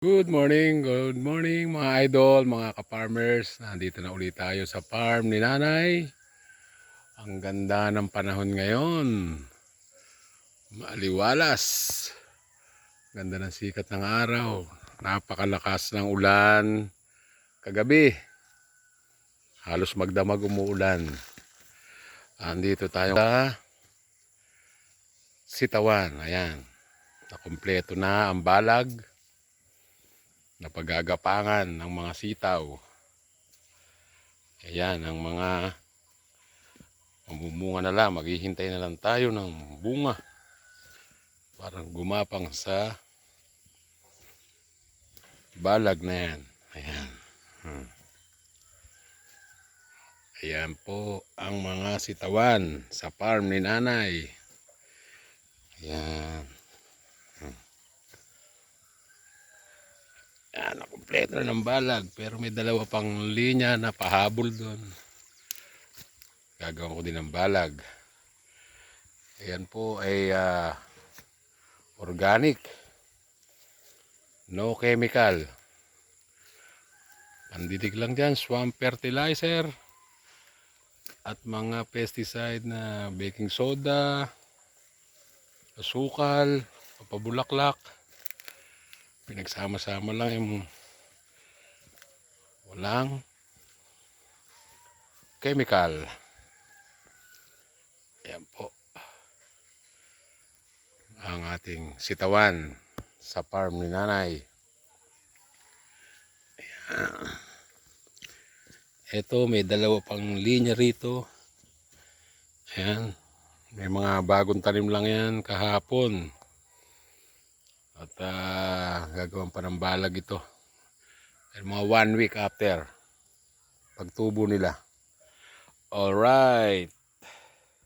Good morning, good morning mga idol, mga ka-farmers. Nandito na ulit tayo sa farm ni nanay. Ang ganda ng panahon ngayon. Maaliwalas. Ganda ng sikat ng araw. Napakalakas ng ulan. Kagabi. Halos magdamag umuulan. Andito tayo sa Sitawan. Ayan. Nakumpleto na ang balag na paggagapangan ng mga sitaw. Ayan, ang mga mamumunga na lang, maghihintay na lang tayo ng bunga. Parang gumapang sa balag na yan. Ayan. Hmm. Ayan po ang mga sitawan sa farm ni nanay. Ayan. Yan, nakumpleto na ng balag. Pero may dalawa pang linya na pahabol doon. Gagawin ko din ng balag. Ayan po ay ah, organic. No chemical. Pandidig lang dyan, swamp fertilizer. At mga pesticide na baking soda, asukal, papabulaklak pinagsama-sama lang yung walang chemical. Ayan po. Ang ating sitawan sa farm ni nanay. Ayan. Ito, may dalawa pang linya rito. Ayan. May mga bagong tanim lang yan kahapon. At ah, gagawin pa ng balag ito. And mga one week after pagtubo nila. Alright.